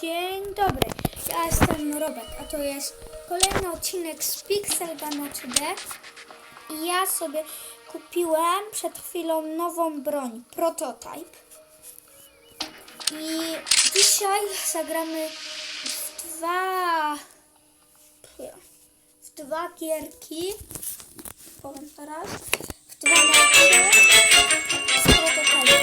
Dzień dobry, ja jestem Robert, a to jest kolejny odcinek z Pixel Gun 3D i ja sobie kupiłem przed chwilą nową broń, prototype. I dzisiaj zagramy w dwa w dwa gierki. Powiem teraz. W dwa z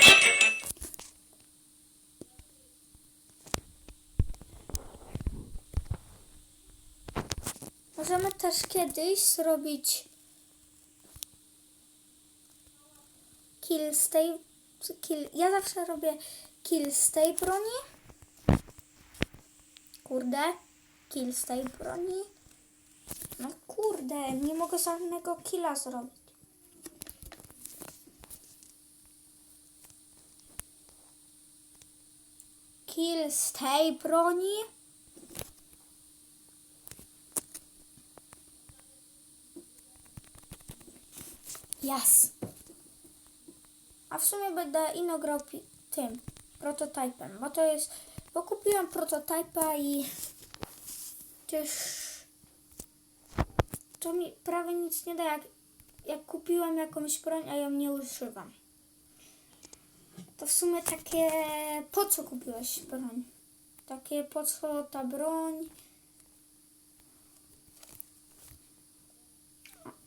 Możemy też kiedyś zrobić kill z tej kill. Ja zawsze robię kill z tej broni. Kurde, kill z tej broni. No kurde, nie mogę żadnego killa zrobić. Kill z tej broni. Jas. A w sumie będę ino tym prototypem, bo to jest, bo kupiłem prototypa i też to mi prawie nic nie da, jak, jak kupiłem jakąś broń, a ją nie używam. To w sumie takie, po co kupiłeś broń? Takie, po co ta broń?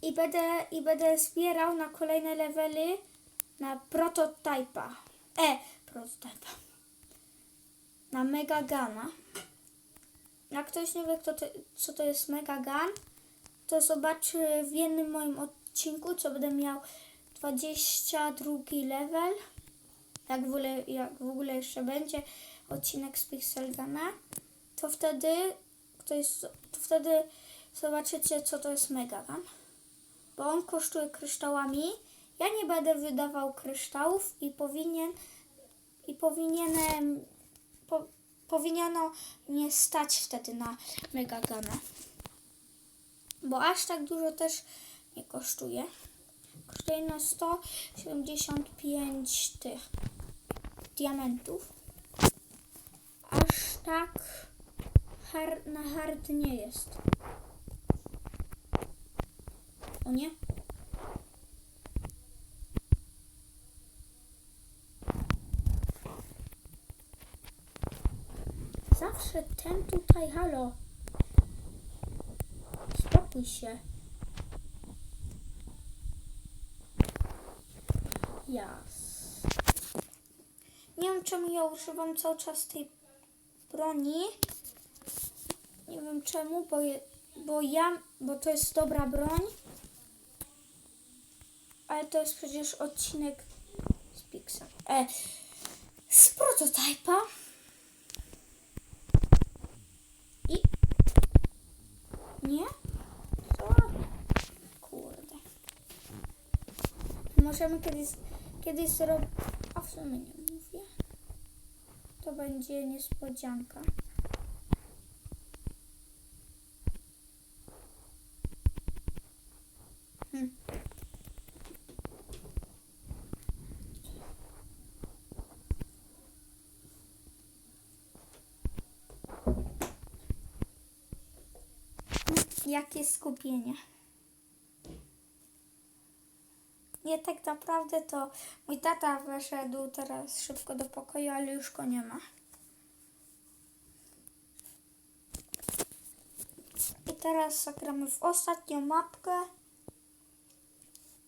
I będę, I będę zbierał na kolejne levely na prototypa. E, prototypa. Na Mega Gana. Jak ktoś nie wie, kto to, co to jest Mega Gun, to zobaczy w jednym moim odcinku, co będę miał 22 level. Jak w ogóle, jak w ogóle jeszcze będzie odcinek z Pixel Guna, to wtedy, to, jest, to wtedy zobaczycie, co to jest Mega Gun bo on kosztuje kryształami. Ja nie będę wydawał kryształów i powinien i powinienem po, powinno mnie stać wtedy na Megagana. Bo aż tak dużo też nie kosztuje. Kosztuje na 175 tych diamentów. Aż tak na hard nie jest. O nie? Zawsze ten tutaj, halo. Spokój się. Jas. Nie wiem czemu ja używam cały czas tej broni. Nie wiem czemu, bo, je, bo ja, bo to jest dobra broń. Ale to jest przecież odcinek z Pixar. E, z prototypa. I. Nie? Co? Kurde. Możemy kiedyś, kiedyś zrobić. A w sumie nie mówię. To będzie niespodzianka. Hmm. Jakie skupienie. Nie, tak naprawdę to mój tata wyszedł teraz szybko do pokoju, ale już go nie ma. I teraz zagramy w ostatnią mapkę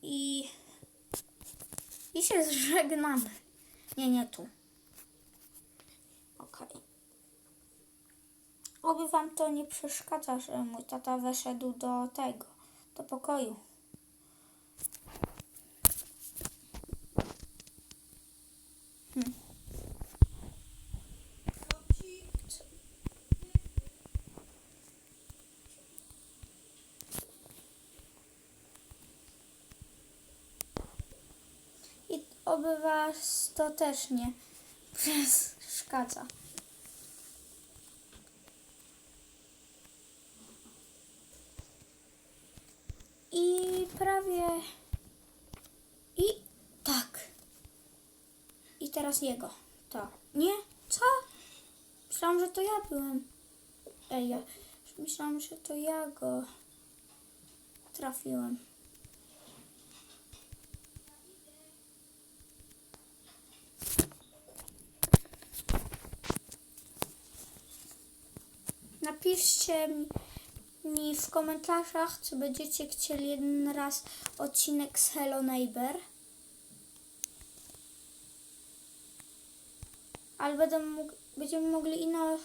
i, i się żegnamy. Nie, nie tu. Oby wam to nie przeszkadza, że mój tata weszedł do tego, do pokoju. Hmm. I oby was to też nie przeszkadza. I prawie. I tak. I teraz jego. To. Nie? Co? Myślałam, że to ja byłem. Ej, ja myślałam, że to ja go trafiłem. Napiszcie mi, w komentarzach, czy będziecie chcieli jeden raz odcinek z Hello Neighbor. Ale będziemy mogli ino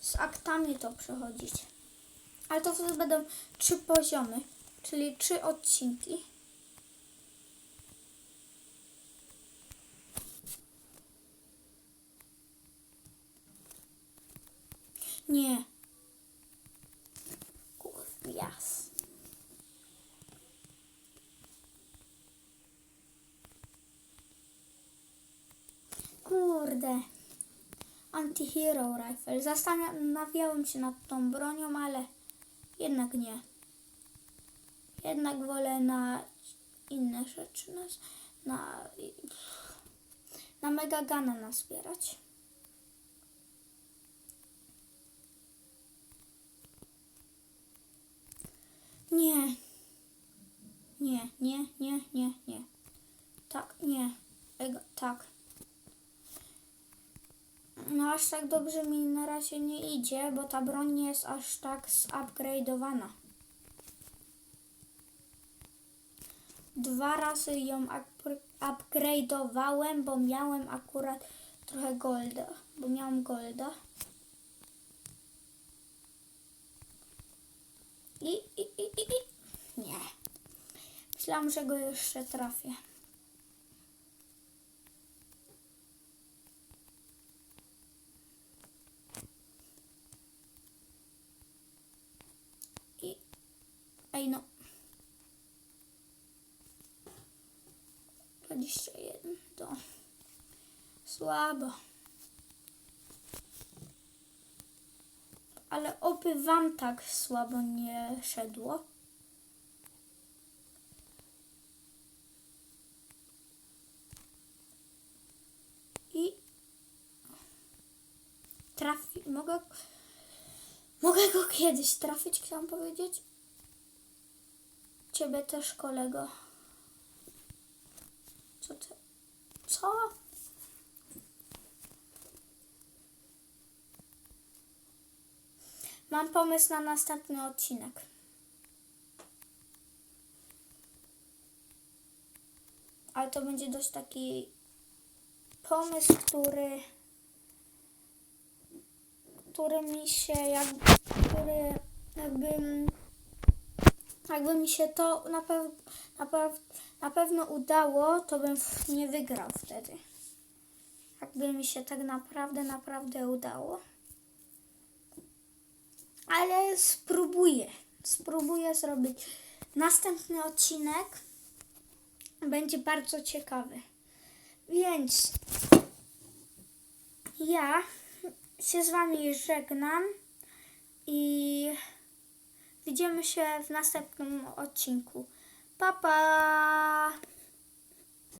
z aktami to przechodzić. Ale to wtedy będą trzy poziomy, czyli trzy odcinki. Nie. Kurde. Anti-Hero Rifle. Zastanawiałem się nad tą bronią, ale jednak nie. Jednak wolę na inne rzeczy. Na, na, na Mega Gana nazbierać. Nie. Nie, nie, nie, nie, nie. Tak, nie. Ego, tak. No aż tak dobrze mi na razie nie idzie, bo ta broń nie jest aż tak zupgrade'owana. Dwa razy ją up- upgrade'owałem, bo miałem akurat trochę golda, bo miałam golda. I, i, i, i, i. Nie. Myślałam, że go jeszcze trafię. I... Ej no. 21 to słabo. Ale oby wam tak słabo nie szedło. I trafi... Mogę... Mogę go kiedyś trafić, chciałam powiedzieć. Ciebie też, kolego. Co ty? Co? Mam pomysł na następny odcinek. Ale to będzie dość taki pomysł, który który mi się jak, który jakby jakby mi się to na, pew, na, pew, na pewno udało, to bym nie wygrał wtedy. Jakby mi się tak naprawdę, naprawdę udało. Ale spróbuję. Spróbuję zrobić następny odcinek. Będzie bardzo ciekawy. Więc ja się z Wami żegnam i widzimy się w następnym odcinku. Pa, pa!